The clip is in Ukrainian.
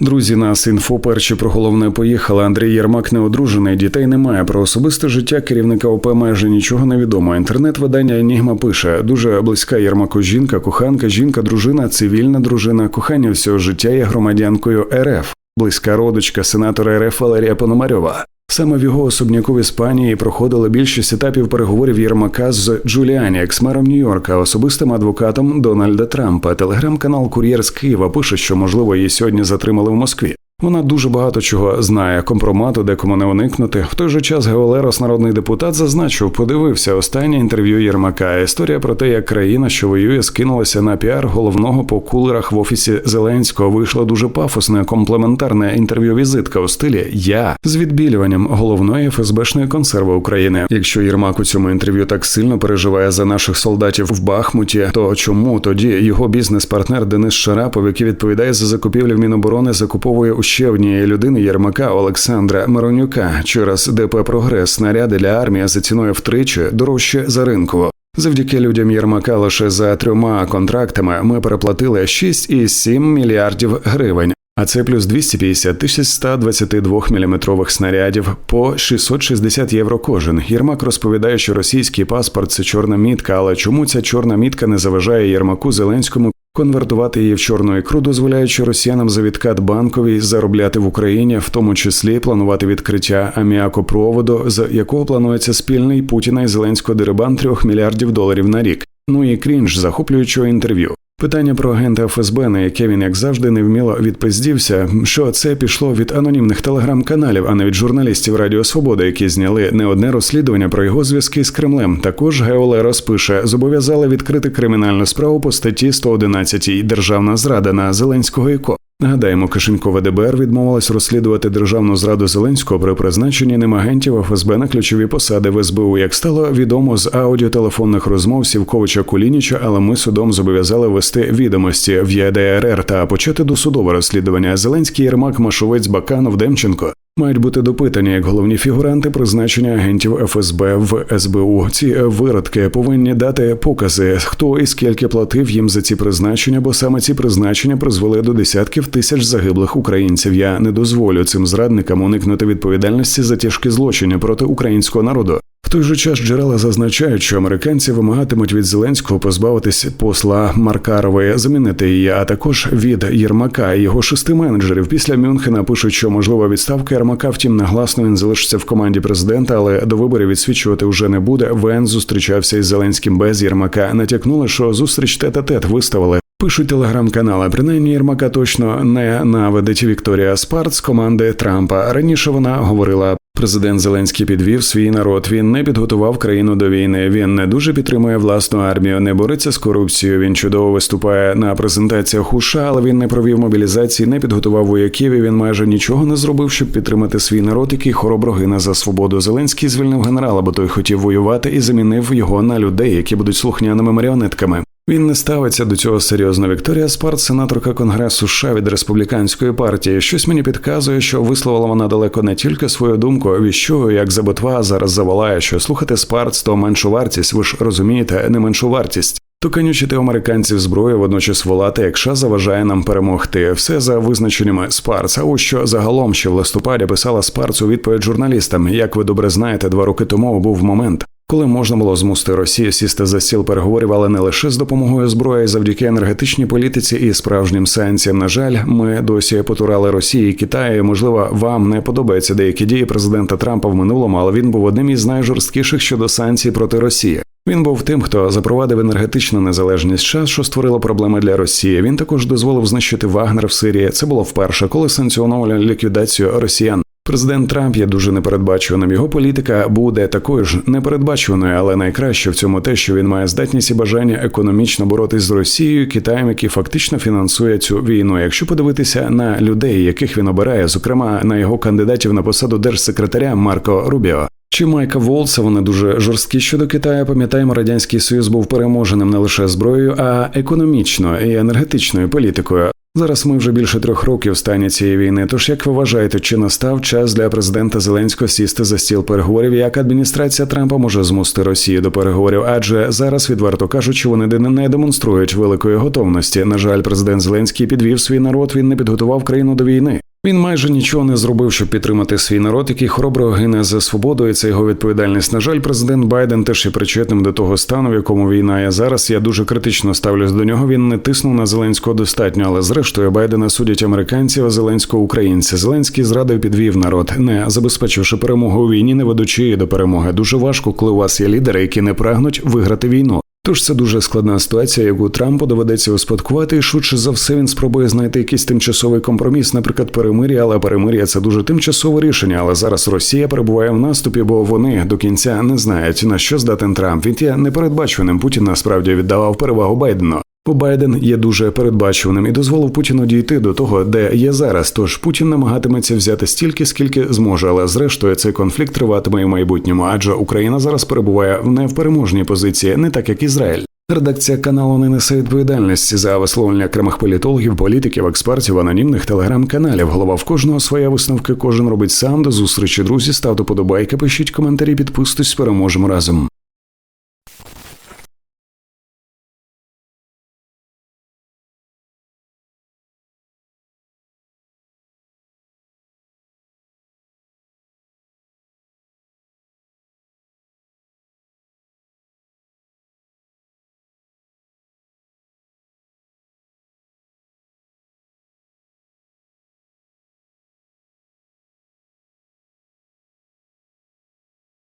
Друзі, нас інфо перші про головне поїхали. Андрій Єрмак не одружений, дітей немає. Про особисте життя керівника ОП майже нічого не відомо. Інтернет-видання Енігма пише: дуже близька Єрмаку жінка, коханка, жінка, дружина, цивільна дружина, кохання всього життя є громадянкою РФ, близька родичка сенатора РФ Валерія Пономарьова. Саме в його особняку в Іспанії проходили більшість етапів переговорів Єрмака з Джуліані, екс-мером Нью-Йорка, особистим адвокатом Дональда Трампа. Телеграм-канал Кур'єр з Києва пише, що можливо її сьогодні затримали в Москві. Вона дуже багато чого знає. Компромату декому не уникнути. В той же час Геолерос, народний депутат, зазначив, подивився останнє інтерв'ю Єрмака. Історія про те, як країна, що воює, скинулася на піар головного по кулерах в офісі Зеленського. Вийшло дуже пафосне, комплементарне інтерв'ю-візитка у стилі Я з відбілюванням головної ФСБшної консерви України. Якщо Єрмак у цьому інтерв'ю так сильно переживає за наших солдатів в Бахмуті, то чому тоді його бізнес-партнер Денис Шарапов, який відповідає за закупівлі в Міноборони, закуповує у ще однієї людини Єрмака Олександра Миронюка через ДП Прогрес снаряди для армії за ціною втричі дорожче за ринково. Завдяки людям Єрмака лише за трьома контрактами ми переплатили 6,7 мільярдів гривень. А це плюс 250 тисяч 122 міліметрових снарядів по 660 євро кожен. Єрмак розповідає, що російський паспорт це чорна мітка, але чому ця чорна мітка не заважає Єрмаку Зеленському конвертувати її в чорну ікру, дозволяючи росіянам за відкат банковій заробляти в Україні, в тому числі планувати відкриття аміакопроводу, з якого планується спільний Путіна і Зеленського дерибан трьох мільярдів доларів на рік. Ну і крінж захоплюючого інтерв'ю. Питання про агента ФСБ, на яке він, як завжди, невміло відпиздівся, що це пішло від анонімних телеграм-каналів, а не від журналістів Радіо Свобода, які зняли не одне розслідування про його зв'язки з Кремлем. Також Геолерос пише, зобов'язали відкрити кримінальну справу по статті 111 Державна зрада на Зеленського і Ко. Нагадаємо, Кишенькове ДБР відмовилась розслідувати державну зраду Зеленського при призначенні ним агентів ФСБ на ключові посади в СБУ. Як стало відомо з аудіотелефонних розмов Сівковича Кулініча, але ми судом зобов'язали вести відомості в ЄДРР та почати досудове розслідування. Зеленський Єрмак, Машовець, Баканов, Демченко. Мають бути допитані як головні фігуранти призначення агентів ФСБ в СБУ. Ці виродки повинні дати покази, хто і скільки платив їм за ці призначення, бо саме ці призначення призвели до десятків тисяч загиблих українців. Я не дозволю цим зрадникам уникнути відповідальності за тяжкі злочини проти українського народу. В той же час джерела зазначають, що американці вимагатимуть від Зеленського позбавитись посла Маркарової, замінити її, а також від Єрмака і його шести менеджерів. Після Мюнхена пишуть, що можлива відставка Єрмака. Втім, негласно він залишиться в команді президента, але до виборів відсвічувати вже не буде. Вен зустрічався із Зеленським без Єрмака. Натякнули, що зустріч тет-а-тет виставили. Пишуть телеграм-канали. Принаймні Єрмака точно не наведить Вікторія Спарт з команди Трампа. Раніше вона говорила. Президент Зеленський підвів свій народ. Він не підготував країну до війни. Він не дуже підтримує власну армію, не бореться з корупцією. Він чудово виступає на презентаціях у США, але він не провів мобілізації, не підготував вояків. і Він майже нічого не зробив, щоб підтримати свій народ, який хоробро гине за свободу. Зеленський звільнив генерала, бо той хотів воювати і замінив його на людей, які будуть слухняними маріонетками. Він не ставиться до цього серйозно. Вікторія Спарт, сенаторка Конгресу США від республіканської партії. Щось мені підказує, що висловила вона далеко не тільки свою думку, віщо як заботва зараз заволає, що слухати Спарц то меншу вартість. Ви ж розумієте, не меншу вартість. То канючити американців зброю водночас волати, як США заважає нам перемогти. Все за визначеннями Спарц. А ось що загалом ще в листопаді писала Спарц у відповідь журналістам. Як ви добре знаєте, два роки тому був момент. Коли можна було змусити Росію сісти за стіл переговорів, але не лише з допомогою зброї, завдяки енергетичній політиці і справжнім санкціям. На жаль, ми досі потурали Росії і Китаю. Можливо, вам не подобаються деякі дії президента Трампа в минулому, але він був одним із найжорсткіших щодо санкцій проти Росії. Він був тим, хто запровадив енергетичну незалежність час, що створило проблеми для Росії. Він також дозволив знищити Вагнер в Сирії. Це було вперше, коли санкціонували ліквідацію росіян. Президент Трамп є дуже непередбачуваним. Його політика буде такою ж непередбачуваною, але найкраще в цьому те, що він має здатність і бажання економічно боротись з Росією, Китаєм, який фактично фінансує цю війну. Якщо подивитися на людей, яких він обирає, зокрема на його кандидатів на посаду держсекретаря Марко Рубіо. Чи Майка Волса вони дуже жорсткі щодо Китаю. Пам'ятаємо, радянський союз був переможеним не лише зброєю, а економічною і енергетичною політикою. Зараз ми вже більше трьох років стані цієї війни. Тож як ви вважаєте, чи настав час для президента Зеленського сісти за стіл переговорів? Як адміністрація Трампа може змусити Росію до переговорів? Адже зараз, відверто кажучи, вони не демонструють великої готовності. На жаль, президент Зеленський підвів свій народ. Він не підготував країну до війни. Він майже нічого не зробив, щоб підтримати свій народ, який хоробро гине за свободу, і це його відповідальність. На жаль, президент Байден теж є причетним до того стану, в якому війна є зараз. Я дуже критично ставлюсь до нього. Він не тиснув на Зеленського достатньо, але зрештою Байдена судять американці, а Зеленського українці. Зеленський зрадив підвів народ, не забезпечивши перемогу у війні, не ведучи її до перемоги. Дуже важко, коли у вас є лідери, які не прагнуть виграти війну. Тож це дуже складна ситуація, яку Трампу доведеться успадкувати, і швидше за все він спробує знайти якийсь тимчасовий компроміс, наприклад, перемир'я, але перемир'я це дуже тимчасове рішення. Але зараз Росія перебуває в наступі, бо вони до кінця не знають на що здатен Трамп. Він є непередбачуваним. Путін насправді віддавав перевагу Байдену. Байден є дуже передбачуваним і дозволив Путіну дійти до того, де є зараз. Тож Путін намагатиметься взяти стільки, скільки зможе, але зрештою цей конфлікт триватиме і в майбутньому, адже Україна зараз перебуває в невпереможній позиції, не так як Ізраїль. Редакція каналу не несе відповідальності за висловлення окремих політологів, політиків, експертів, анонімних телеграм-каналів. Голова в кожного своя висновки. Кожен робить сам. До зустрічі, друзі. Ставте подобайки, пишіть коментарі, підписуйтесь, переможемо разом.